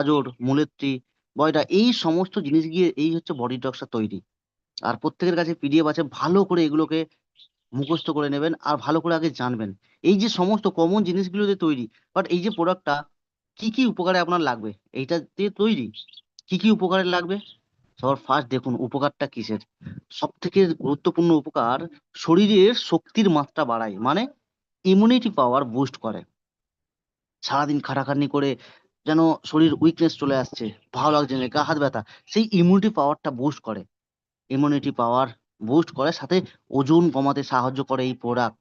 গাজর মুলেত্রি বয়টা এই সমস্ত জিনিস গিয়ে এই হচ্ছে বডি ডিটক্সটা তৈরি। আর প্রত্যেকের কাছে পিডিএফ আছে, ভালো করে এগুলোকে মুখস্থ করে নেবেন আর ভালো করে আগে জানবেন। এই যে সমস্ত কমন জিনিসগুলো দিয়ে তৈরি বাট এই যে প্রোডাক্টটা কি কি উপকারে আপনার লাগবে? এইটা দিয়ে তৈরি, কি কি উপকারে লাগবে? সবার ফার্স্ট দেখুন উপকারটা কিসের? সব থেকে গুরুত্বপূর্ণ উপকার, শরীরের শক্তির মাত্রা বাড়ায় মানে ইমিউনিটি পাওয়ার বুস্ট করে। সারাদিন খাটাখাটনি করে যেন শরীর উইকনেস চলে আসছে, ভালো লাগছে না, গা হাত ব্যথা, সেই ইমিউনিটি পাওয়ারটা বুস্ট করে। ইমিউনিটি পাওয়ার বুস্ট করে, সাথে ওজন কমাতে সাহায্য করে এই প্রোডাক্ট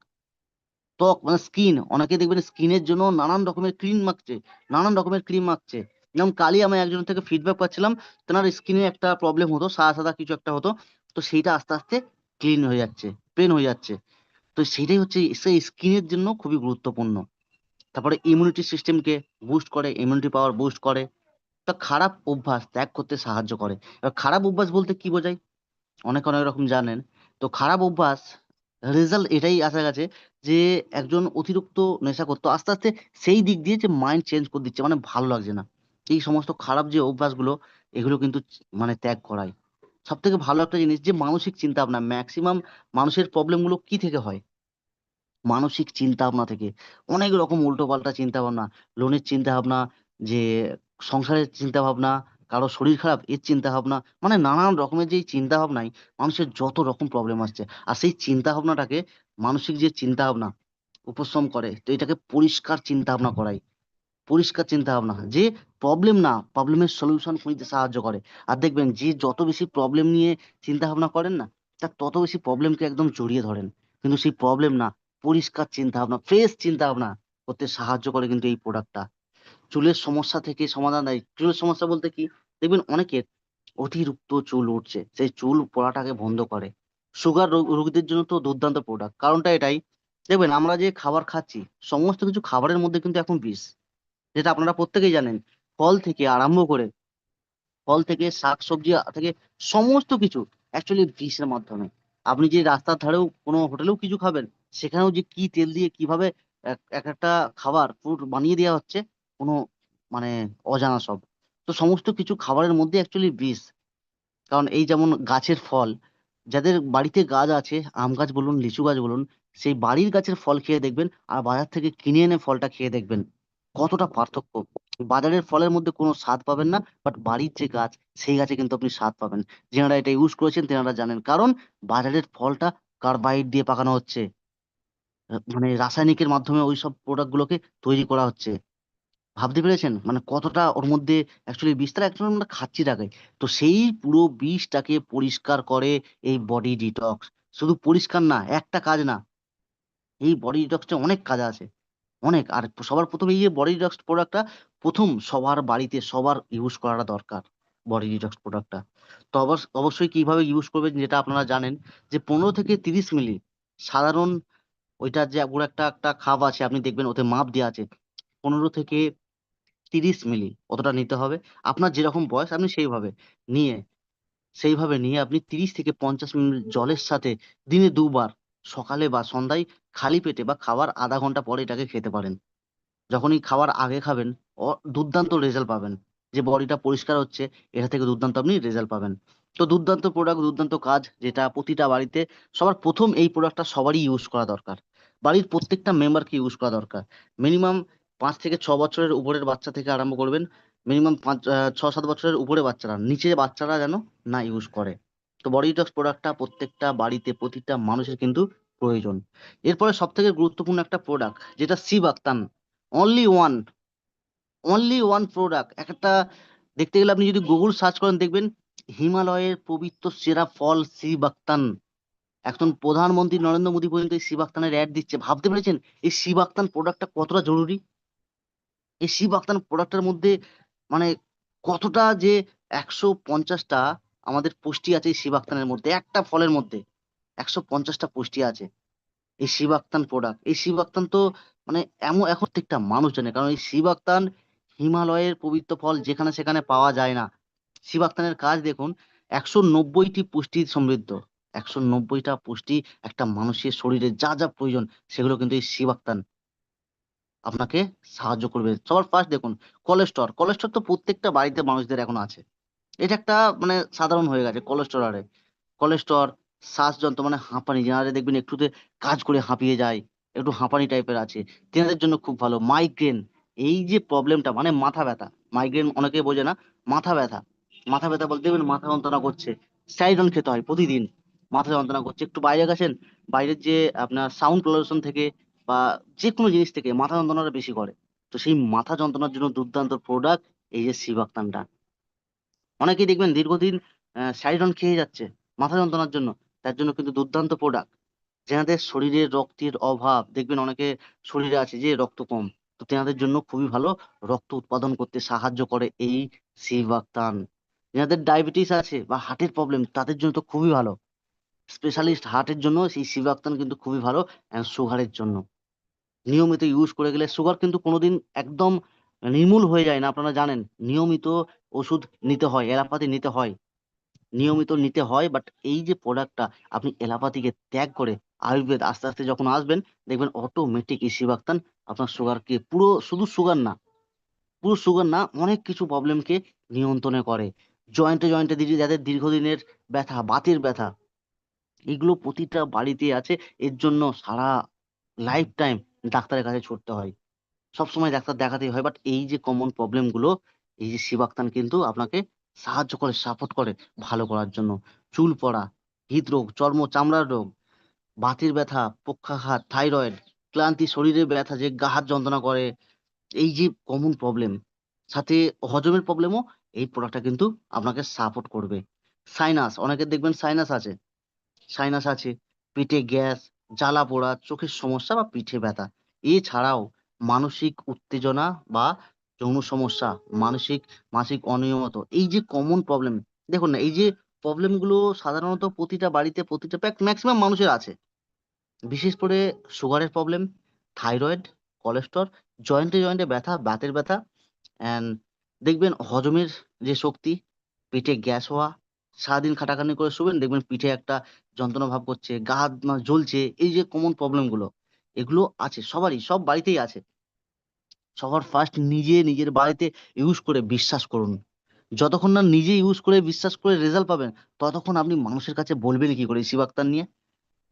ত্বক মানে স্কিন অনেকে দেখবেন স্কিনের জন্য নানান রকমের ক্রিম মাখছে, নানান রকমের ক্রিম মাখছে। যেমন কালই আমি একজন থেকে ফিডব্যাক পাচ্ছিলাম, তেনার স্কিনে একটা প্রবলেম হতো, সাদা সাদা কিছু একটা হতো, তো সেইটা আস্তে আস্তে ক্লিন হয়ে যাচ্ছে প্লেন হয়ে যাচ্ছে। তো সেটাই হচ্ছে, সেই স্কিনের জন্য খুবই গুরুত্বপূর্ণ। তারপরে ইমিউনিটি সিস্টেমকে বুস্ট করে ইমিউনিটি পাওয়ার বুস্ট করে। তো খারাপ অভ্যাস ত্যাগ করতে সাহায্য করে। এবার খারাপ অভ্যাস বলতে কি বোঝায়? অনেক অনেক রকম জানেন। তো খারাপ অভ্যাস রেজাল্ট এটাই আসা গেছে যে একজন অতিরিক্ত নেশা করতো, আস্তে আস্তে সেই দিক দিয়ে যে মাইন্ড চেঞ্জ করে দিচ্ছে মানে ভালো লাগছে না। এই সমস্ত খারাপ যে অভ্যাসগুলো, এগুলো কিন্তু মানে ত্যাগ করায়। সব থেকে ভালো একটা জিনিস যে মানসিক চিন্তা ভাবনা ম্যাক্সিমাম মানুষের প্রবলেমগুলো কি থেকে হয়? মানসিক চিন্তা ভাবনা থেকে। অনেক রকম উল্টো পাল্টা চিন্তা ভাবনা লোনের চিন্তা ভাবনা যে সংসারের চিন্তা ভাবনা কারও শরীর খারাপ, এর চিন্তা ভাবনা মানে নানান রকমের যে চিন্তা ভাবনায় মানুষের যত রকম প্রবলেম আসছে। আর সেই চিন্তা ভাবনাটাকে মানসিক যে চিন্তা ভাবনা উপশম করে, তো এটাকে পরিষ্কার চিন্তা ভাবনা করায় পরিষ্কার চিন্তা ভাবনা যে প্রবলেম না প্রবলেমের সলিউশন খুঁজতে সাহায্য করে। আর দেখবেন, যে যত বেশি প্রবলেম নিয়ে চিন্তা ভাবনা করেন না, তার তত বেশি প্রবলেমকে একদম জড়িয়ে ধরেন। কিন্তু সেই প্রবলেম না পরিষ্কার চিন্তা ভাবনা ফ্রেশ চিন্তা ভাবনা করতে সাহায্য করে কিন্তু এই প্রোডাক্টটা চুলের সমস্যা থেকে সমাধান দেয় চুলের সমস্যা বলতে কি? দেখবেন অনেকের অতিরিক্ত চুল উঠছে, সেই চুল পড়াটাকে বন্ধ করে। সুগার রোগীদের জন্য তো দুর্দান্ত প্রোডাক্ট কারণটা এটাই, দেখবেন আমরা যে খাবার খাচ্ছি, সমস্ত কিছু খাবারের মধ্যে কিন্তু এখন বিষ। যেটা আপনারা প্রত্যেকেই জানেন, ফল থেকে আরম্ভ করে, ফল থেকে শাক সবজি থেকে সমস্ত কিছু অ্যাকচুয়ালি বিষের মাধ্যমে। আপনি যে রাস্তার ধারেও কোনো হোটেলেও কিছু খাবেন সেখানেও যে কি তেল দিয়ে কীভাবে এক এক একটা খাবার ফুড বানিয়ে দেওয়া হচ্ছে, কোনো মানে অজানা সব। তো সমস্ত কিছু খাবারের মধ্যে অ্যাকচুয়ালি বিষ কারণ এই যেমন গাছের ফল, যাদের বাড়িতে গাছ আছে, আম গাছ বলুন, লিচু গাছ বলুন, সেই বাড়ির গাছের ফল খেয়ে দেখবেন আর বাজার থেকে কিনে এনে ফলটা খেয়ে দেখবেন। কতটা পার্থক্য। বাজারের ফলের মধ্যে কোনো স্বাদ পাবেন না বাট বাড়ির যে গাছ, সেই গাছে কিন্তু আপনি স্বাদ পাবেন। যেনারা এটা ইউজ করেছেন, তেনারা জানেন। কারণ বাজারের ফলটা কার্বাইড দিয়ে পাকানো হচ্ছে। মানে রাসায়নিকের মাধ্যমে ওই সব প্রোডাক্ট গুলোকে তৈরি করা হচ্ছে। ভাবতে পেরেছেন? মানে কতটা ওর মধ্যে অ্যাকচুয়ালি বিষটা অ্যাকচুয়ালি আমরা খাচ্ছি টাকে তো সেই পুরো বিষটাকে পরিষ্কার করে এই বডি ডিটক্স শুধু পরিষ্কার না, একটা কাজ না, এই বডি ডিটক্সটা অনেক কাজ আছে অনেক। আর সবার প্রথমে এই যে বডি ডিটক্স প্রোডাক্টটা প্রথম সবার বাড়িতে সবার ইউজ করাটা দরকার বডি ডিটক্স প্রোডাক্টটা তো অবশ্য- অবশ্যই কীভাবে ইউজ করবেন যেটা আপনারা জানেন, যে পনেরো থেকে তিরিশ মিলি সাধারণ ওইটার যে পুরো একটা একটা খাপ আছে, আপনি দেখবেন ওতে মাপ দেওয়া আছে, পনেরো থেকে তিরিশ মিলি, অতটা নিতে হবে। আপনার যেরকম বয়স, আপনি সেইভাবে নিয়ে সেইভাবে নিয়ে আপনি তিরিশ থেকে পঞ্চাশ মিনিট জলের সাথে দিনে দুবার, সকালে বা সন্ধ্যায় খালি পেটে বা খাওয়ার আধা ঘণ্টা পরে এটাকে খেতে পারেন। যখনই খাওয়ার আগে খাবেন দুর্দান্ত রেজাল্ট পাবেন। যে বডিটা পরিষ্কার হচ্ছে, এটা থেকে দুর্দান্ত আপনি রেজাল্ট পাবেন। তো দুর্দান্ত প্রোডাক্ট দুর্দান্ত কাজ, যেটা প্রতিটা বাড়িতে সবার প্রথম এই প্রোডাক্টটা সবারই ইউজ করা দরকার। বাড়ির প্রত্যেকটা মেম্বারকে ইউজ করা দরকার। মিনিমাম পাঁচ থেকে ছ বছরের উপরের বাচ্চা থেকে আরম্ভ করবেন। মিনিমাম পাঁচ ছ, সাত বছরের উপরে বাচ্চারা নিচে বাচ্চারা যেন না ইউজ করে। তো বডি ডিটক্স প্রোডাক্টটা প্রত্যেকটা বাড়িতে, প্রতিটা মানুষের কিন্তু প্রয়োজন। এরপরে সব থেকে গুরুত্বপূর্ণ একটা প্রোডাক্ট যেটা সিবাক্তান only one only one product একটা, দেখতে গেলে আপনি যদি গুগল সার্চ করেন, দেখবেন হিমালয়ের পবিত্র সেরা ফল সিবাক্তান এখন প্রধানমন্ত্রী নরেন্দ্র মোদী পর্যন্ত এই সিবাক্তানের অ্যাড দিচ্ছে। ভাবতে পেরেছেন এই সিবাক্তান প্রোডাক্টটা কতটা জরুরি? এই সিবাক্তান প্রোডাক্টের মধ্যে মানে কতটা যে একশো পঞ্চাশটা আমাদের পুষ্টি আছে এই সিবাক্তানের মধ্যে? একটা ফলের মধ্যে একশো পঞ্চাশটা পুষ্টি আছে এই শিব শিবাক্তান প্রোডাক্ট এই শিব শিবাক্তান তো মানে এমন এখন প্রত্যেকটা মানুষ জানে কারণ এই শিবাক্তান হিমালয়ের পবিত্র ফল যেখানে সেখানে পাওয়া যায় না। শিব শিবাক্তানের কাজ দেখুন, একশো নব্বইটি পুষ্টি সমৃদ্ধ। একশো নব্বইটা পুষ্টি একটা মানুষের শরীরে যা যা প্রয়োজন সেগুলো কিন্তু এই শিবাক্তান আপনাকে সাহায্য করবে। সবার ফার্স্ট দেখুন কোলেস্টর কোলেস্টর তো প্রত্যেকটা বাড়িতে মানুষদের এখন আছে। এটা একটা মানে সাধারণ হয়ে গেছে কোলেস্টর আরে কোলেস্টর শ্বাসযন্ত্র মানে হাঁপানি। যারা দেখবেন একটুতে কাজ করে হাঁপিয়ে যায়, একটু হাঁপানি টাইপের আছে, তেনাদের জন্য খুব ভালো। মাইগ্রেন এই যে প্রবলেমটা মানে মাথা ব্যথা। মাইগ্রেন অনেকে বোঝে না, মাথা ব্যথা। মাথা ব্যথা বলতে দেখবেন মাথা যন্ত্রণা করছে। স্টাইরন খেতে হয় প্রতিদিন। মাথা যন্ত্রণা করছে। একটু বাইরে গেছেন বাইরের যে আপনার সাউন্ড পলিউশন থেকে বা যে কোনো জিনিস থেকে মাথা যন্ত্রণাটা বেশি করে। তো সেই মাথা যন্ত্রণার জন্য দুর্দান্ত প্রোডাক্ট এই যে সিবাক্তানটা অনেকেই দেখবেন দীর্ঘদিন স্যারিডন খেয়ে যাচ্ছে মাথা যন্ত্রণার জন্য। তার জন্য কিন্তু দুর্দান্ত প্রোডাক্ট যেনাদের শরীরে রক্তের অভাব, দেখবেন অনেকে শরীরে আছে যে রক্ত কম। তো তেনাদের জন্য খুবই ভালো রক্ত উৎপাদন করতে সাহায্য করে এই সিবাক্তান যেনাদের ডায়াবেটিস আছে বা হার্টের প্রবলেম তাদের জন্য তো খুবই ভালো। স্পেশালিস্ট হার্টের জন্য সেই সিবাক্তান কিন্তু খুবই ভালো অ্যান্ড সুগারের জন্য। নিয়মিত ইউজ করে গেলে সুগার কিন্তু কোনোদিন একদম নির্মূল হয়ে যায় না, আপনারা জানেন। নিয়মিত ওষুধ নিতে হয় অ্যালোপ্যাথি নিতে হয়। নিয়মিত নিতে হয় বাট এই যে প্রোডাক্টটা আপনি অ্যালোপ্যাথিকে ত্যাগ করে আয়ুর্বেদ আস্তে আস্তে যখন আসবেন, দেখবেন অটোমেটিক এই সিবাক্তান আপনার সুগারকে পুরো শুধু সুগার না, পুরো সুগার না, অনেক কিছু প্রবলেমকে নিয়ন্ত্রণে করে। জয়েন্টে জয়েন্টে যাদের দীর্ঘদিনের ব্যথা, বাতের ব্যথা এগুলো প্রতিটা বাড়িতে আছে। এর জন্য সারা লাইফ টাইম ডাক্তারের কাছে ছুটতে হয়। সবসময় ডাক্তার দেখাতেই হয় বাট এই যে কমন প্রবলেমগুলো, এই যে সিবাক্তান কিন্তু আপনাকে সাহায্য করে সাপোর্ট করে ভালো করার জন্য। চুল পড়া, হৃদরোগ, চর্ম চামড়ার রোগ, বাতির ব্যথা, পক্ষাঘাত থাইরয়েড ক্লান্তি, শরীরের ব্যথা, যে গা হাত যন্ত্রণা করে, এই যে কমন প্রবলেম সাথে হজমের প্রবলেমও এই প্রোডাক্টটা কিন্তু আপনাকে সাপোর্ট করবে। সাইনাস অনেকের দেখবেন সাইনাস আছে। সাইনাস আছে, পেটে গ্যাস, জ্বালা পোড়া, চোখের সমস্যা বা পিঠে ব্যথা। এছাড়াও মানসিক উত্তেজনা বা যৌন সমস্যা, মানসিক মাসিক অনিয়মিত, এই যে কমন প্রবলেম দেখুন না, এই যে প্রবলেমগুলো সাধারণত প্রতিটা বাড়িতে, প্রতিটা প্যাক ম্যাক্সিমাম মানুষের আছে। বিশেষ করে সুগারের প্রবলেম থাইরয়েড কোলেস্টর জয়েন্টে জয়েন্টে ব্যথা বাতের ব্যথা অ্যান্ড দেখবেন হজমের যে শক্তি, পেটে গ্যাস হওয়া সারাদিন খাটাখাটনি করে শুবেন, দেখবেন পিঠে একটা যন্ত্রণা ভাব করছে, গা হাত জ্বলছে, এই যে কমন প্রবলেমগুলো, এগুলো আছে, সবারই, সব বাড়িতেই আছে। সবার ফার্স্ট নিজে নিজের বাড়িতে ইউজ করে বিশ্বাস করুন। যতক্ষণ না নিজে ইউজ করে বিশ্বাস করে রেজাল্ট পাবেন, ততক্ষণ আপনি মানুষের কাছে বলবেন কি করে শিবাক্তার নিয়ে।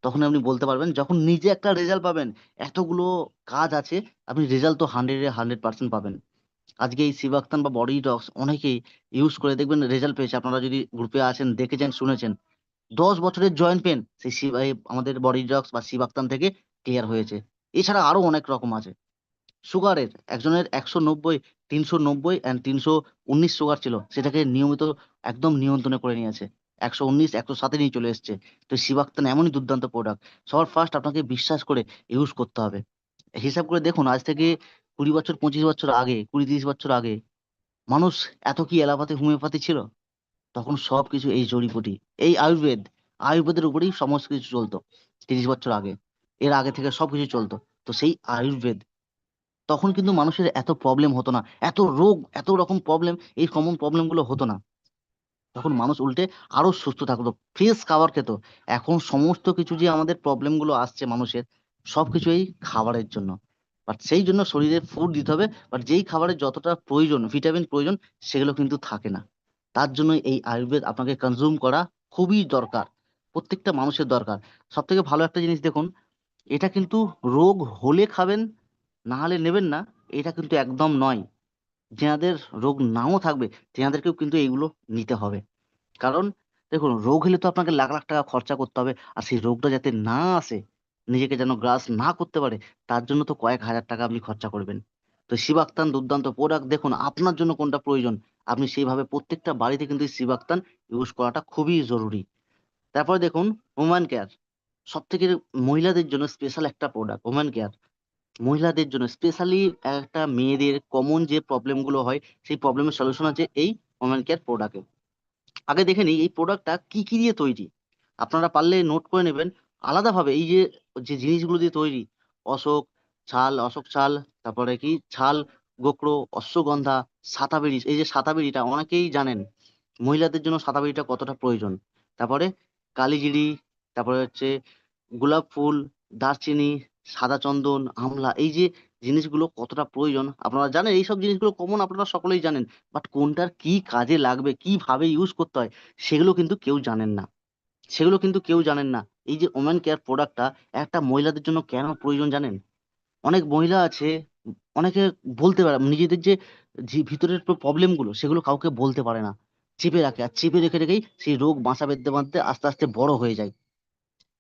তখন আপনি বলতে পারবেন, যখন নিজে একটা রেজাল্ট পাবেন, এতগুলো কাজ আছে, আপনি রেজাল্ট তো হান্ড্রেডে হান্ড্রেড পার্সেন্ট পাবেন। আজকে এই সিবাক্তান বা বডি ডক্স অনেকেই ইউজ করে দেখবেন রেজাল্ট পেয়েছে। আপনারা যদি গ্রুপে আছেন দেখেছেন, শুনেছেন, দশ বছরের জয়েন্ট পেন সেই আমাদের বডি ডক্স বা সিবাক্তান থেকে ক্লিয়ার হয়েছে। এছাড়া আরও অনেক রকম আছে। সুগারের একজনের একশো নব্বই, তিনশো নব্বই অ্যান্ড তিনশো উনিশ সুগার ছিল। সেটাকে নিয়মিত একদম নিয়ন্ত্রণে করে নিয়েছে একশো উনিশ, একশো সাতে নিয়ে চলে এসছে। তো সিবাক্তান এমনই দুর্দান্ত প্রোডাক্ট সবার ফার্স্ট আপনাকে বিশ্বাস করে ইউজ করতে হবে। হিসাব করে দেখুন, আজ থেকে কুড়ি বছর, পঁচিশ বছর আগে, কুড়ি তিরিশ বছর আগে মানুষ এত কি এলাপাতি হোমিওপ্যাথি ছিল? তখন সব কিছু এই জড়িবুটি এই আয়ুর্বেদ, আয়ুর্বেদের উপরেই সমস্ত কিছু চলতো, তিরিশ বছর আগে। এর আগে থেকে সব কিছু চলতো। তো সেই আয়ুর্বেদ, তখন কিন্তু মানুষের এত প্রবলেম হতো না, এত রোগ, এত রকম প্রবলেম এই কমন প্রবলেমগুলো হতো না। তখন মানুষ উল্টে আরও সুস্থ থাকতো ফ্রেশ খাবার খেত। এখন সমস্ত কিছু যে আমাদের প্রবলেমগুলো আসছে মানুষের সবকিছু এই খাবারের জন্য। বাট সেই জন্য শরীরে ফুড দিতে হবে। বাট যেই খাবারের যতটা প্রয়োজন ভিটামিন প্রয়োজন, সেগুলো কিন্তু থাকে না। তার জন্য এই আয়ুর্বেদ আপনাকে কনজিউম করা খুবই দরকার। প্রত্যেকটা মানুষের দরকার। সব থেকে ভালো একটা জিনিস দেখুন, এটা কিন্তু রোগ হলে খাবেন, না হলে নেবেন না, এটা কিন্তু একদম নয়। যেনাদের রোগ নাও থাকবে, তেনাদেরকেও কিন্তু এইগুলো নিতে হবে। কারণ, দেখুন, রোগ হলে তো আপনাকে লাখ লাখ টাকা খরচা করতে হবে, আর সেই রোগটা যাতে না আসে নিজেকে যেন গ্রাস না করতে পারে, তার জন্য তো কয়েক হাজার টাকা আপনি খরচা করবেন। তো শিবাক্তান দুর্দান্ত প্রোডাক্ট দেখুন, আপনার জন্য কোনটা প্রয়োজন? আপনি সেইভাবে প্রত্যেকটা বাড়িতে কিন্তু শিবাক্তান ইউজ করাটা খুবই জরুরি। তারপরে দেখুন ওম্যান কেয়ার সব থেকে মহিলাদের জন্য স্পেশাল একটা প্রোডাক্ট ওম্যান কেয়ার মহিলাদের জন্য স্পেশালি একটা মেয়েদের কমন যে প্রবলেমগুলো হয়, সেই প্রবলেমের সলিউশন আছে এই ওমেন কেয়ার প্রোডাক্টে আগে দেখে নিই, এই প্রোডাক্টটা কি কি দিয়ে তৈরি? আপনারা পারলে নোট করে নেবেন। আলাদাভাবে এই যে যে জিনিসগুলো দিয়ে তৈরি, অশোক ছাল অশোক ছাল, তারপরে কি? ছাল, গোকড়ো, অশ্বগন্ধা সাতাবেরি এই যে সাতাবেরিটা অনেকেই জানেন, মহিলাদের জন্য সাতাবেরিটা কতটা প্রয়োজন? তারপরে কালিজিরি, তারপরে হচ্ছে গোলাপ ফুল, দারচিনি, সাদা চন্দন, আমলা, এই যে জিনিসগুলো কতটা প্রয়োজন? আপনারা জানেন এইসব জিনিসগুলো কমন আপনারা সকলেই জানেন বাট কোনটার কি কাজে লাগবে, কীভাবে ইউজ করতে হয়, সেগুলো কিন্তু কেউ জানেন না। সেগুলো কিন্তু কেউ জানেন না। এই যে ওমেন কেয়ার প্রোডাক্টটা একটা মহিলাদের জন্য কেন প্রয়োজন জানেন? অনেক মহিলা আছে, অনেকে বলতে পারে, নিজেদের যে ভিতরের প্রবলেমগুলো, সেগুলো কাউকে বলতে পারে না। চেপে রাখে, আর চেপে রেখে রেখেই সেই রোগ বাসা বেঁধতে বাঁধতে আস্তে আস্তে বড় হয়ে যায়।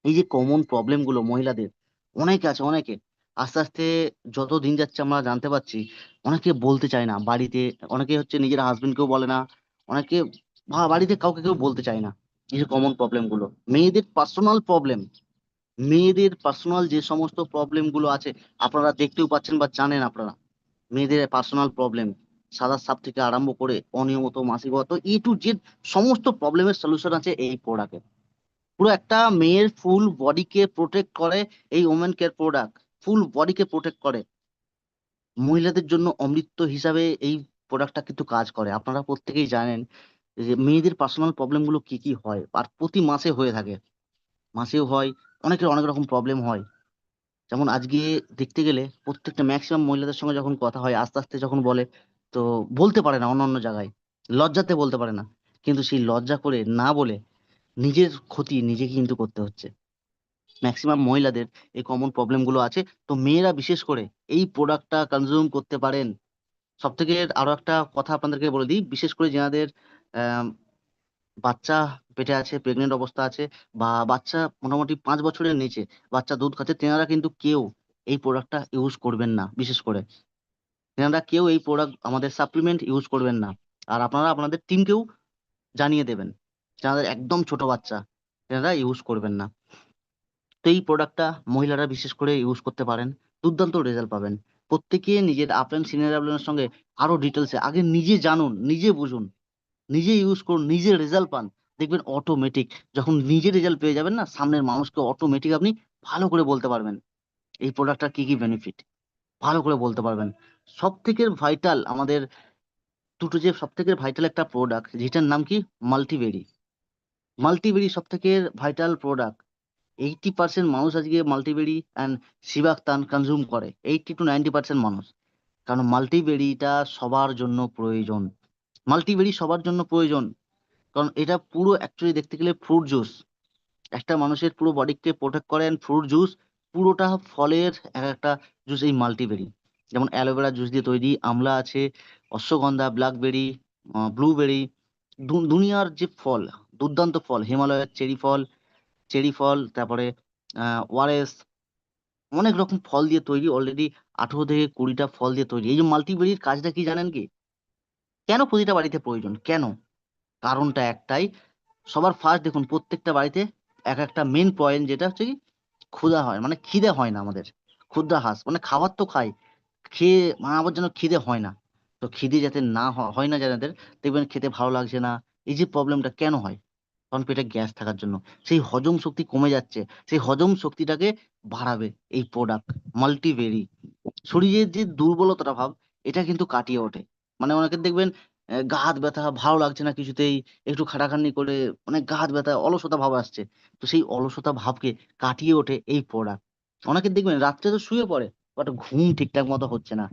এই যে কমন প্রবলেমগুলো মহিলাদের, অনেকে আছে, অনেকে। আস্তে আস্তে যত দিন যাচ্ছে আমরা জানতে পারছি, অনেকে বলতে চায় না বাড়িতে। অনেকে হচ্ছে নিজের হাজবেন্ডকেও বলে না, অনেকে বাড়িতে কাউকে কেউ বলতে চায় না। এই কমন প্রবলেমগুলো। মেয়েদের পার্সোনাল প্রবলেম মেয়েদের পার্সোনাল যে সমস্ত প্রবলেমগুলো আছে, আপনারা দেখতেও পাচ্ছেন বা জানেন আপনারা। মেয়েদের পার্সোনাল প্রবলেম সাদা সাপ থেকে আরম্ভ করে অনিয়মিত মাসিক তো ই টু জেড সমস্ত প্রবলেমের সলিউশন আছে এই প্রোডাক্টে পুরো একটা মেয়ের ফুল বডিকে প্রোটেক্ট করে এই ওমেন কেয়ার প্রোডাক্ট ফুল বডিকে প্রোটেক্ট করে। মহিলাদের জন্য অমৃত হিসাবে এই প্রোডাক্টটা কিন্তু কাজ করে। আপনারা প্রত্যেকেই জানেন যে মেয়েদের পার্সোনাল প্রবলেমগুলো কি কি হয়? আর প্রতি মাসে হয়ে থাকে। মাসেও হয়, অনেকের অনেক রকম প্রবলেম হয়। যেমন আজকে দেখতে গেলে প্রত্যেকটা ম্যাক্সিমাম মহিলাদের সঙ্গে যখন কথা হয়, আস্তে আস্তে যখন বলে, তো বলতে পারে না অন্য অন্য জায়গায়। লজ্জাতে বলতে পারে না। কিন্তু সেই লজ্জা করে না বলে নিজের ক্ষতি নিজেকে কিন্তু করতে হচ্ছে। ম্যাক্সিমাম মহিলাদের এই কমন প্রবলেমগুলো আছে। তো মেয়েরা বিশেষ করে এই প্রোডাক্টটা কনজিউম করতে পারেন। সব থেকে আরও একটা কথা আপনাদেরকে বলে দিই। বিশেষ করে যাদের বাচ্চা পেটে আছে প্রেগনেন্ট অবস্থা আছে, বা বাচ্চা মোটামুটি পাঁচ বছরের নিচে, বাচ্চা দুধ খাচ্ছে, তেনারা কিন্তু কেউ এই প্রোডাক্টটা ইউজ করবেন না, বিশেষ করে। তেনারা কেউ এই প্রোডাক্ট আমাদের সাপ্লিমেন্ট ইউজ করবেন না। আর আপনারা আপনাদের টিমকেও জানিয়ে দেবেন, যাদের একদম ছোট বাচ্চা, তেনারা ইউজ করবেন না। তো এই প্রোডাক্টটা মহিলারা বিশেষ করে ইউজ করতে পারেন, দুর্দান্ত রেজাল্ট পাবেন। প্রত্যেকে নিজের আপ অ্যান্ড সিনিয়র সঙ্গে আরও ডিটেলসে আগে নিজে জানুন, নিজে বুঝুন। নিজে ইউজ করুন নিজে রেজাল্ট পান। দেখবেন অটোমেটিক যখন নিজে রেজাল্ট পেয়ে যাবেন না, সামনের মানুষকে অটোমেটিক আপনি ভালো করে বলতে পারবেন, এই প্রোডাক্টটার কি কি বেনিফিট ভালো করে বলতে পারবেন। সব থেকে ভাইটাল আমাদের, দুটো যে সব থেকে ভাইটাল একটা প্রোডাক্ট যেটার নাম কি? মাল্টিবেরি মাল্টিবেরি সব থেকে ভাইটাল প্রোডাক্ট এইটি পার্সেন্ট মানুষ আজকে মাল্টিবেরি অ্যান্ড সিবাক্তান কনজিউম করে এইটি টু নাইনটি পার্সেন্ট মানুষ। কারণ মাল্টিবেরিটা সবার জন্য প্রয়োজন। মাল্টিবেরি সবার জন্য প্রয়োজন। কারণ এটা পুরো অ্যাকচুয়ালি দেখতে গেলে ফ্রুট জুস একটা মানুষের পুরো বডিকে প্রোটেক্ট করেন ফ্রুট জুস পুরোটা ফলের এক একটা জুস এই মাল্টিবেরি যেমন অ্যালোভেরা জুস দিয়ে তৈরি, আমলা আছে, অশ্বগন্ধা ব্ল্যাকবেরি ব্লুবেরি দুনিয়ার যে ফল, দুর্দান্ত ফল, হিমালয়ের চেরি ফল চেরি ফল, তারপরে ওয়ারেস অনেক রকম ফল দিয়ে তৈরি অলরেডি আঠেরো থেকে কুড়িটা ফল দিয়ে তৈরি। এই যে মাল্টিবেরির কাজটা কি জানেন কি? কেন প্রতিটা বাড়িতে প্রয়োজন? কেন? কারণটা একটাই। সবার ফার্স্ট দেখুন, প্রত্যেকটা বাড়িতে এক একটা মেন পয়েন্ট যেটা হচ্ছে কি, ক্ষুধা হয়। মানে খিদে হয় না আমাদের। ক্ষুধা হাস। মানে খাবার তো খাই। খেয়ে মানে আমার যেন খিদে হয় না। তো খিদে যাতে না হয় না যাদের, দেখবেন খেতে ভালো লাগছে না। এই যে প্রবলেমটা কেন হয়? কারণ পেটে গ্যাস থাকার জন্য। সেই হজম শক্তি কমে যাচ্ছে। সেই হজম শক্তিটাকে বাড়াবে এই প্রোডাক্ট মাল্টিভেরি শরীরের যে দুর্বলতাটা ভাব এটা কিন্তু কাটিয়ে ওঠে। মানে অনেকে দেখবেন গা হাত ব্যথা ভালো লাগছে না কিছুতেই, একটু খাটাখাটনি করে অনেক গা হাত ব্যথা, অলসতা ভাব আসছে। তো সেই অলসতা ভাবকে কাটিয়ে ওঠে এই প্রোডাক্ট অনেকে দেখবেন রাত্রে তো শুয়ে পড়ে, বাট ঘুম ঠিকঠাক মতো হচ্ছে না।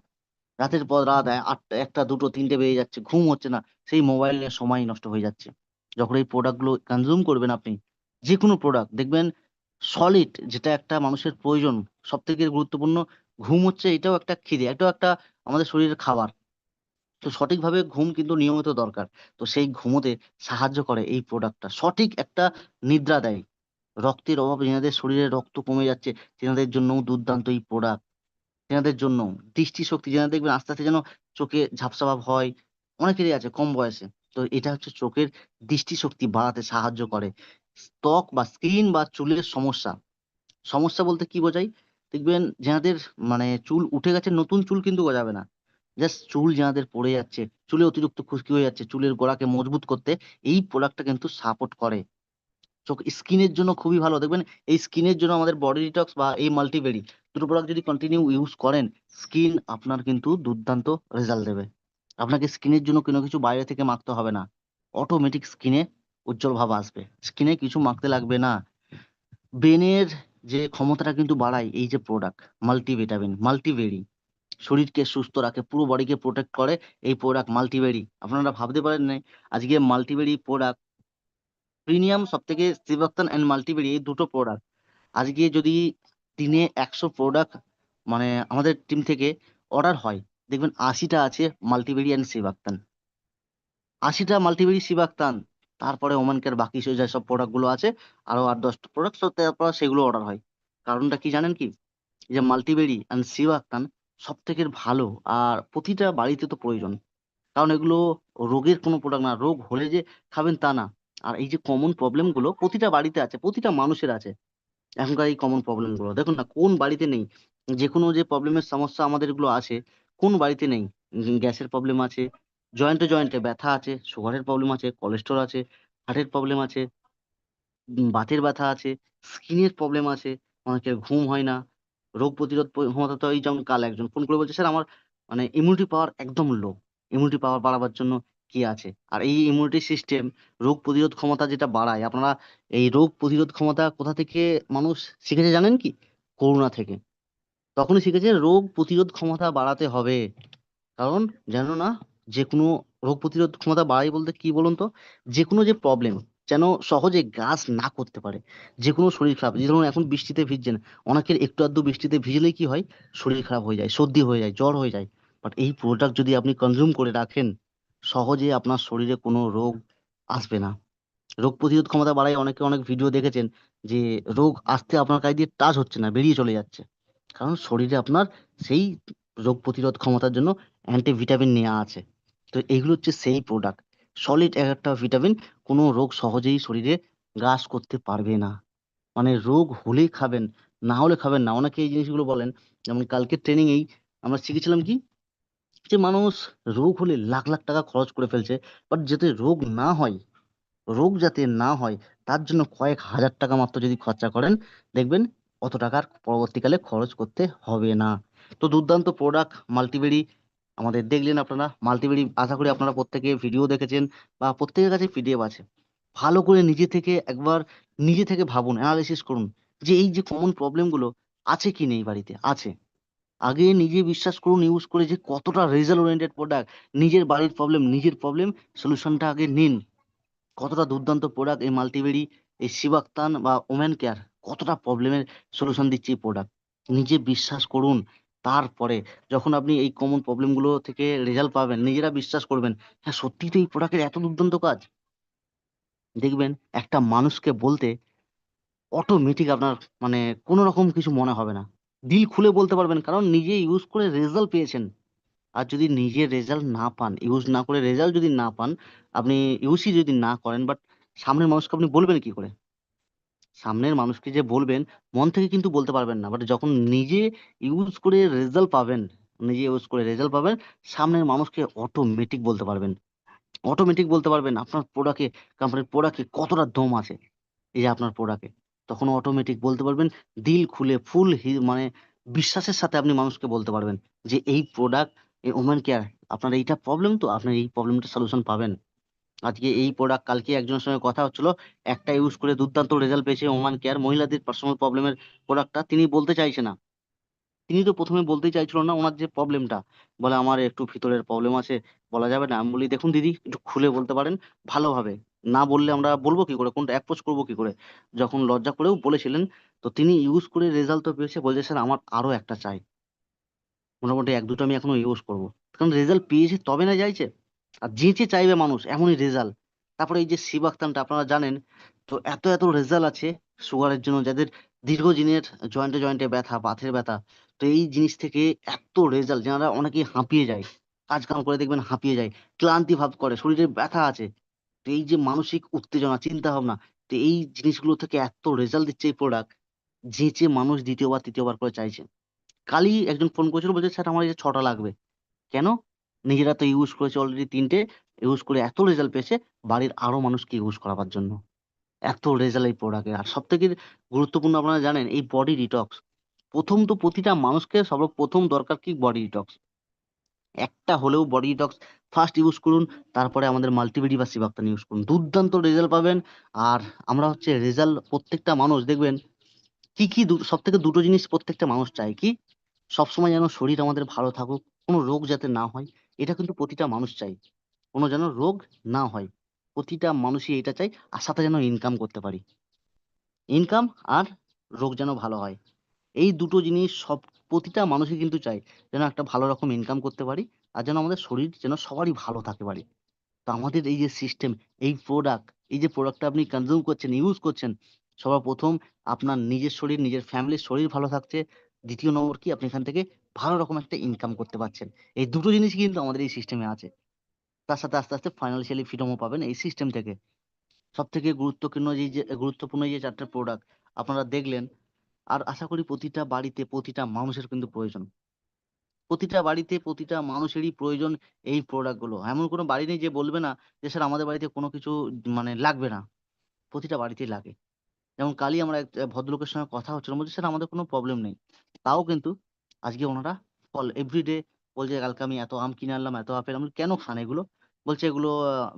রাতের পর রাত আটটা একটা, দুটো, তিনটে বেজে যাচ্ছে, ঘুম হচ্ছে না, সেই মোবাইল নিয়ে সময় নষ্ট হয়ে যাচ্ছে। যখন এই প্রোডাক্টগুলো কনজিউম করবেন আপনি যে কোনো প্রোডাক্ট দেখবেন সলিড যেটা একটা মানুষের প্রয়োজন সব থেকে গুরুত্বপূর্ণ, ঘুম হচ্ছে এটাও একটা খিদে, এটাও একটা আমাদের শরীরের খাবার। তো সঠিকভাবে ঘুম কিন্তু নিয়মিত দরকার। তো সেই ঘুমোতে সাহায্য করে এই প্রোডাক্টটা সঠিক একটা নিদ্রা দেয়। রক্তের অভাব যেনাদের শরীরে রক্ত কমে যাচ্ছে, তেনাদের জন্যও দুর্দান্ত এই প্রোডাক্ট তেনাদের জন্য দৃষ্টিশক্তি যেন দেখবেন আস্তে আস্তে যেন চোখে ঝাপসা ভাব হয়, অনেকেরই আছে কম বয়সে। তো এটা হচ্ছে চোখের দৃষ্টিশক্তি বাড়াতে সাহায্য করে। ত্বক বা স্কিন বা চুলের সমস্যা। সমস্যা বলতে কি বোঝাই দেখবেন যাদের মানে চুল উঠে গেছে, নতুন চুল কিন্তু গজাবে না। জাস্ট চুল যাদের পড়ে যাচ্ছে, চুলে অতিরিক্ত খুশকি হয়ে যাচ্ছে, চুলের গোড়াকে মজবুত করতে এই প্রোডাক্টটা কিন্তু সাপোর্ট করে। চোখ, স্কিনের জন্য খুবই ভালো। দেখবেন, এই স্কিনের জন্য আমাদের বডি ডিটক্স বা এই মাল্টিবেরি দুটো প্রোডাক্ট যদি কন্টিনিউ ইউজ করেন স্কিন আপনার কিন্তু দুর্দান্ত রেজাল্ট দেবে। আপনাকে স্কিনের জন্য কোনো কিছু বাইরে থেকে মাখতে হবে না। অটোমেটিক স্কিনে উজ্জ্বল ভাব আসবে। স্কিনে কিছু মাখতে লাগবে না। ব্রেনের যে ক্ষমতাটা কিন্তু বাড়ায় এই যে প্রোডাক্ট মাল্টিভিটামিন মাল্টিভেরি শরীরকে সুস্থ রাখে, পুরো বডিকে প্রোটেক্ট করে এই প্রোডাক্ট মাল্টিবেরি আপনারা ভাবতে পারেন নাই, আজকে মাল্টিবেরি প্রোডাক্ট প্রিমিয়াম সব থেকে সিবাক্তান অ্যান্ড মাল্টিবেরি এই দুটো প্রোডাক্ট আজকে যদি দিনে একশো প্রোডাক্ট মানে আমাদের টিম থেকে অর্ডার হয়, দেখবেন আশিটা আছে মাল্টিবেরি অ্যান্ড সিবাক্তান আশিটা মাল্টিবেরি সিবাক্তান তারপরে ওমান বাকি সে যেসব প্রোডাক্টগুলো আছে, আরও আট দশটা প্রোডাক্ট তারপর সেগুলো অর্ডার হয়। কারণটা কি জানেন কি? যে মাল্টিবেরি অ্যান্ড সিবাক্তান সব থেকে ভালো আর প্রতিটা বাড়িতে তো প্রয়োজন। কারণ এগুলো রোগের কোনো প্রোডাক্ট না, রোগ হলে যে খাবেন তা না। আর এই যে কমন প্রবলেমগুলো প্রতিটা বাড়িতে আছে, প্রতিটা মানুষের আছে। এখনকার এই কমন প্রবলেমগুলো। দেখুন না, কোন বাড়িতে নেই? যে কোনো যে প্রবলেমের সমস্যা আমাদের এগুলো আছে, কোন বাড়িতে নেই? গ্যাসের প্রবলেম আছে জয়েন্টে জয়েন্টে ব্যথা আছে সুগারের প্রবলেম আছে কোলেস্ট্রল আছে হার্টের প্রবলেম আছে বাতের ব্যথা আছে স্কিনের প্রবলেম আছে, অনেকের ঘুম হয় না রোগ প্রতিরোধ ক্ষমতা তো এই যেমন কাল একজন ফোন করে বলছে, স্যার আমার মানে ইমিউনিটি পাওয়ার একদম লো ইমিউনিটি পাওয়ার বাড়াবার জন্য কি আছে? আর এই ইমিউনিটি সিস্টেম রোগ প্রতিরোধ ক্ষমতা যেটা বাড়ায়, আপনারা এই রোগ প্রতিরোধ ক্ষমতা কোথা থেকে মানুষ শিখেছে জানেন কি? করোনা থেকে। তখনই শিখেছে রোগ প্রতিরোধ ক্ষমতা বাড়াতে হবে। কারণ যেন না, যে কোনো রোগ প্রতিরোধ ক্ষমতা বাড়াই বলতে কি বলুন তো? যে কোনো যে প্রবলেম যেন সহজে গ্রাস না করতে পারে। যে কোনো শরীর খারাপ। যে ধরুন এখন বৃষ্টিতে ভিজছেন, অনেকের একটু আধটু বৃষ্টিতে ভিজলেই কি হয়? শরীর খারাপ হয়ে যায়, সর্দি হয়ে যায়, জ্বর হয়ে যায়। বাট এই প্রোডাক্ট যদি আপনি কনজিউম করে রাখেন, সহজে আপনার শরীরে কোনো রোগ আসবে না। রোগ প্রতিরোধ ক্ষমতা বাড়ায় অনেকে অনেক ভিডিও দেখেছেন যে রোগ আসতে আপনার গায়ে দিয়ে টাচ হচ্ছে না, বেরিয়ে চলে যাচ্ছে। কারণ শরীরে আপনার সেই রোগ প্রতিরোধ ক্ষমতার জন্য অ্যান্টিভিটামিন নেওয়া আছে। তো এইগুলো হচ্ছে সেই প্রোডাক্ট সলিড একটা ভিটামিন কোনো রোগ সহজেই শরীরে গ্রাস করতে পারবে না। মানে রোগ হলেই খাবেন, না হলে খাবেন না। অনেকে এই জিনিসগুলো বলেন, যেমন কালকে ট্রেনিং এই আমরা শিখেছিলাম কি? যে মানুষ রোগ হলে লাখ লাখ টাকা খরচ করে ফেলছে বাট যাতে রোগ না হয়, রোগ যাতে না হয়, তার জন্য কয়েক হাজার টাকা মাত্র যদি খরচা করেন, দেখবেন অত টাকার পরবর্তীকালে খরচ করতে হবে না। তো দুর্দান্ত প্রোডাক্ট মাল্টিবেরি আমাদের দেখলেন আপনারা মাল্টিবেরি আশা করি আপনারা প্রত্যেকে ভিডিও দেখেছেন বা প্রত্যেকের কাছে পিডিএফ আছে। ভালো করে নিজে থেকে একবার নিজে থেকে ভাবুন অ্যানালিসিস করুন যে এই যে কমন প্রবলেমগুলো আছে কি নেই বাড়িতে? আছে। আগে নিজে বিশ্বাস করুন ইউজ করে যে কতটা রেজাল্ট ওরিয়েন্টেড প্রোডাক্ট নিজের বাড়ির প্রবলেম নিজের প্রবলেম সলিউশনটা আগে নিন। কতটা দুর্দান্ত প্রোডাক্ট এই মাল্টিবেরি এই শিবাক্তান বা ওমেন কেয়ার কতটা প্রবলেমের সলিউশন দিচ্ছে এই প্রোডাক্ট নিজে বিশ্বাস করুন। তারপরে যখন আপনি এই কমন প্রবলেমগুলো থেকে রেজাল্ট পাবেন, নিজেরা বিশ্বাস করবেন হ্যাঁ সত্যি তো এই প্রোডাক্টের এত দুর্দান্ত কাজ? দেখবেন একটা মানুষকে বলতে অটোমেটিক আপনার মানে কোনো রকম কিছু মনে হবে না। দিল খুলে বলতে পারবেন, কারণ নিজে ইউজ করে রেজাল্ট পেয়েছেন। আর যদি নিজে রেজাল্ট না পান ইউজ না করে রেজাল্ট যদি না পান, আপনি ইউজই যদি না করেন বাট সামনের মানুষকে আপনি বলবেন কি করে? সামনের মানুষকে যে বলবেন, মন থেকে কিন্তু বলতে পারবেন না। বাট যখন নিজে ইউজ করে রেজাল্ট পাবেন, নিজে ইউজ করে রেজাল্ট পাবেন, সামনের মানুষকে অটোমেটিক বলতে পারবেন। অটোমেটিক বলতে পারবেন আপনার প্রোডাক্টে কোম্পানির প্রোডাক্টে কতটা দম আছে। এই যে আপনার প্রোডাক্টে তখন অটোমেটিক বলতে পারবেন, দিল খুলে ফুল মানে বিশ্বাসের সাথে আপনি মানুষকে বলতে পারবেন যে, এই প্রোডাক্ট এই ওমেন কেয়ার আপনার এইটা প্রবলেম তো, আপনার এই প্রবলেমটা সলিউশন পাবেন। আজকে এই প্রোডাক্ট কালকে একজনের সঙ্গে কথা হচ্ছিল একটা ইউজ করে দুর্দান্ত রেজাল্ট পেয়েছে ওমান কেয়ার মহিলাদের পার্সোনাল প্রবলেমের প্রোডাক্টটা তিনি বলতে চাইছে না। তিনি তো প্রথমে বলতেই চাইছিল না ওনার যে প্রবলেমটা বলে আমার একটু ভিতরের প্রবলেম আছে, বলা যাবে না। আমি বলি, দেখুন দিদি, একটু খুলে বলতে পারেন, ভালোভাবে। না বললে আমরা বলব কি করে, কোনটা অ্যাপ্রোচ করব কি করে? যখন লজ্জা করেও বলেছিলেন, তো তিনি ইউজ করে রেজাল্ট তো পেয়েছে বলছে, স্যার, আমার আরও একটা চাই। মোটামুটি এক দুটো আমি এখনও ইউজ করব। কারণ রেজাল্ট পেয়েছে তবে না চাইছে আর যেচে চাইবে মানুষ, এমনই রেজাল্ট তারপরে এই যে শিবাক্তানটা আপনারা জানেন, তো এত এত রেজাল্ট আছে সুগারের জন্য, যাদের দীর্ঘদিনের জয়েন্টে জয়েন্টে ব্যথা, বাতের ব্যথা, তো এই জিনিস থেকে এত রেজাল্ট যারা অনেকেই হাঁপিয়ে যায় কাজ কাম করে দেখবেন হাঁপিয়ে যায়, ক্লান্তি ভাব করে, শরীরে ব্যথা আছে, তো এই যে মানসিক উত্তেজনা, চিন্তা ভাবনা, তো এই জিনিসগুলো থেকে এত রেজাল্ট দিচ্ছে এই প্রোডাক্ট যেচে মানুষ দ্বিতীয়বার, তৃতীয়বার করে চাইছে। কালই একজন ফোন করেছিল, বলছে, স্যার, আমার এই যে ছটা লাগবে। কেন? নিজেরা তো ইউজ করেছে অলরেডি তিনটে ইউজ করে এত রেজাল্ট পেয়েছে, বাড়ির আরও মানুষকে ইউজ করাবার জন্য। এত রেজাল্ট এই প্রোডাক্টে আর সব থেকে গুরুত্বপূর্ণ আপনারা জানেন, এই বডি ডিটক্স প্রথম তো প্রতিটা মানুষকে সর্বপ্রথম দরকার কি বডি ডিটক্স একটা হলেও বডি ডিটক্স ফার্স্ট ইউজ করুন, তারপরে আমাদের মাল্টিভিডি বা সিবাক্তান ইউজ করুন। দুর্দান্ত রেজাল্ট পাবেন। আর আমরা হচ্ছে রেজাল্ট প্রত্যেকটা মানুষ, দেখবেন, কি কি সব থেকে দুটো জিনিস প্রত্যেকটা মানুষ চায় কি? সবসময় যেন শরীর আমাদের ভালো থাকুক, কোনো রোগ যাতে না হয় এটা কিন্তু প্রতিটা মানুষ চাই। কোনো যেন রোগ না হয়। প্রতিটা মানুষই এটা চাই, আর সাথে যেন ইনকাম করতে পারি। ইনকাম আর রোগ যেন ভালো হয়। এই দুটো জিনিস সব, প্রতিটা মানুষই কিন্তু চাই যেন একটা ভালো রকম ইনকাম করতে পারি, আর যেন আমাদের শরীর যেন সবারই ভালো থাকতে পারি। তো আমাদের এই যে সিস্টেম এই প্রোডাক্ট এই যে প্রোডাক্টটা আপনি কনজিউম করছেন ইউজ করছেন, সবার প্রথম আপনার নিজের শরীর, নিজের ফ্যামিলির শরীর ভালো থাকছে। দ্বিতীয় নম্বর কি? আপনি এখান থেকে ভালো রকম একটা ইনকাম করতে পারছেন। এই দুটো জিনিস কিন্তু আমাদের এই সিস্টেমে আছে। তার সাথে আস্তে আস্তে ফাইন্যান্সিয়ালি ফ্রিডমও পাবেন এই সিস্টেম থেকে। সব থেকে গুরুত্বপূর্ণ যে গুরুত্বপূর্ণ যে চারটে প্রোডাক্ট আপনারা দেখলেন, আর আশা করি প্রতিটা বাড়িতে প্রতিটা মানুষের কিন্তু প্রয়োজন। প্রতিটা বাড়িতে প্রতিটা মানুষেরই প্রয়োজন এই প্রোডাক্টগুলো। এমন কোনো বাড়ি নেই যে বলবে না যে, স্যার, আমাদের বাড়িতে কোনো কিছু মানে লাগবে না। প্রতিটা বাড়িতেই লাগে। যেমন কালই আমরা এক ভদ্রলোকের সঙ্গে কথা হচ্ছিল, বলছে, স্যার, আমাদের কোনো প্রবলেম নেই। তাও কিন্তু আজকে ওনারা ফল এভরিডে বলছে, কালকে আমি এত আম কিনে আনলাম, এত আপেল। আমি কেন খান এগুলো? বলছে, এগুলো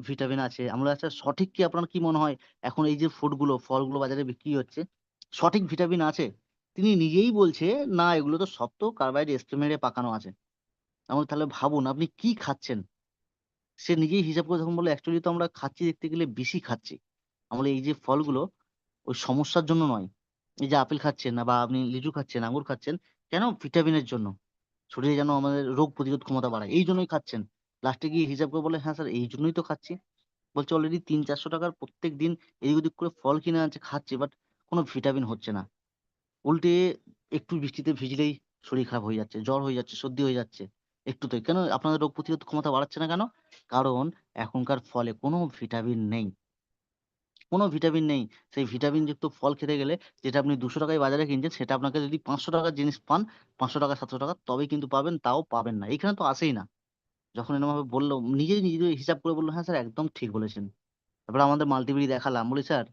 ভিটামিন আছে। আমরা আচ্ছা সঠিক কি আপনার কি মনে হয়? এখন এই যে ফুডগুলো, ফলগুলো বাজারে বিক্রি হচ্ছে, সঠিক ভিটামিন আছে? তিনি নিজেই বলছে, না, এগুলো তো সব তো কার্বাইড মেরে পাকানো আছে। আমি তাহলে ভাবুন, আপনি কি খাচ্ছেন? সে নিজেই হিসাব করে তখন বলে অ্যাকচুয়ালি তো আমরা খাচ্ছি দেখতে গেলে বেশি খাচ্ছি। আমরা এই যে ফলগুলো, ওই সমস্যার জন্য নয়। এই যে আপেল খাচ্ছেন না বা আপনি লিচু খাচ্ছেন, আঙ্গুর খাচ্ছেন কেন? ভিটামিনের জন্য। শরীরে যেন আমাদের রোগ প্রতিরোধ ক্ষমতা বাড়ায়। এই জন্যই খাচ্ছেন। লাস্টে গিয়ে হিসাব করে বলে হ্যাঁ স্যার এই জন্যই তো খাচ্ছি। বলছে অলরেডি তিন চারশো টাকার প্রত্যেক দিন এদিক ওদিক করে ফল কিনে আনছে, খাচ্ছে বাট কোনো ভিটামিন হচ্ছে না। উল্টে একটু বৃষ্টিতে ভিজলেই শরীর খারাপ হয়ে যাচ্ছে, জ্বর হয়ে যাচ্ছে, সর্দি হয়ে যাচ্ছে। একটুতেই কেন আপনাদের রোগ প্রতিরোধ ক্ষমতা বাড়াচ্ছে না কেন? কারণ এখনকার ফলে কোনো ভিটামিন নেই। কোনো ভিটামিন নেই। সেই ভিটামিন যুক্ত ফল খেতে গেলে যেটা আপনি দুশো টাকায় বাজারে কিনছেন সেটা আপনাকে যদি পাঁচশো টাকার জিনিস পান, পাঁচশো টাকা, সাতশো টাকা, তবেই কিন্তু পাবেন, তাও পাবেন না। এখানে তো আসেই না। যখন এরকম ভাবে বলল, নিজেই নিজে হিসাব করে বলল হ্যাঁ স্যার, একদম ঠিক বলেছেন। তারপরে আমাদের মাল্টিমিডি দেখালাম, বলি, স্যার,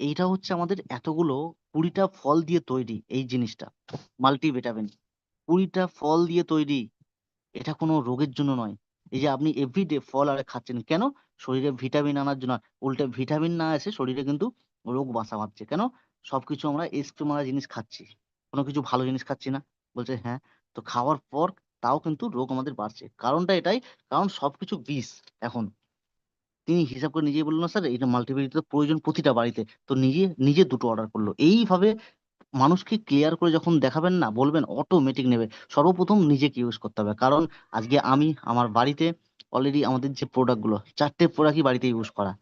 এইটা হচ্ছে আমাদের এতগুলো কুড়িটা ফল দিয়ে তৈরি এই জিনিসটা, মাল্টিভিটামিন। কুড়িটা ফল দিয়ে তৈরি, এটা কোনো রোগের জন্য নয়। এই যে আপনি এভরিডে ফল আর খাচ্ছেন, কেন? শরীরে ভিটামিন আনার জন্য, উল্টে ভিটামিন না এসে শরীরে কিন্তু রোগ বাসা বাঁধছে। কেন? সবকিছু আমরা স্প্রে মারা জিনিস খাচ্ছি। কোনো কিছু ভালো জিনিস খাচ্ছি না। বলছে হ্যাঁ তো খাওয়ার পর তাও কিন্তু রোগ আমাদের বাড়ছে। কারণটা এটাই, কারণ সবকিছু বিষ এখন। তিনি হিসাব করে নিজেই বলল না স্যার, এটা মাল্টিমিডিয়া প্রয়োজন প্রতিটা বাড়িতে। তো নিজে নিজে দুটো অর্ডার করল। এইভাবে মানুষকে ক্লিয়ার করে যখন দেখাবেন না, বলবেন অটোমেটিক নেবে। সর্বপ্রথম নিজেকে ইউজ করতে হবে। কারণ আজকে আমি, আমার বাড়িতে অলরেডি আমাদের যে প্রোডাক্টগুলো, চারটে প্রোডাক্টই বাড়িতে ইউজ করা।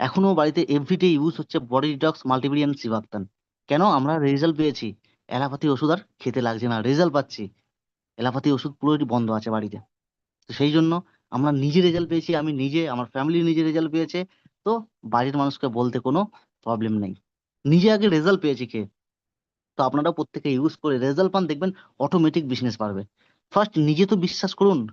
এখনও বাড়িতে এভরিডে ইউজ হচ্ছে বডি ডিটক্স মাল্টিভিটামিন সিভাক্তান কেন? আমরা রেজাল্ট পেয়েছি। অ্যালোপ্যাথি ওষুধ আর খেতে লাগছে না রেজাল্ট পাচ্ছি। অ্যালোপ্যাথি ওষুধ পুরোই বন্ধ আছে বাড়িতে। তো সেই জন্য আমরা নিজে রেজাল্ট পেয়েছি, আমি নিজে, আমার ফ্যামিলি নিজে রেজাল্ট পেয়েছে। তো বাড়ির মানুষকে বলতে কোনো প্রবলেম নেই। নিজে আগে রেজাল্ট পেয়েছি খেয়ে তো আপনারা প্রত্যেকে ইউজ করে রেজাল্ট পান, দেখবেন অটোমেটিক বিজনেস বাড়বে। ফার্স্ট নিজে তো বিশ্বাস করুন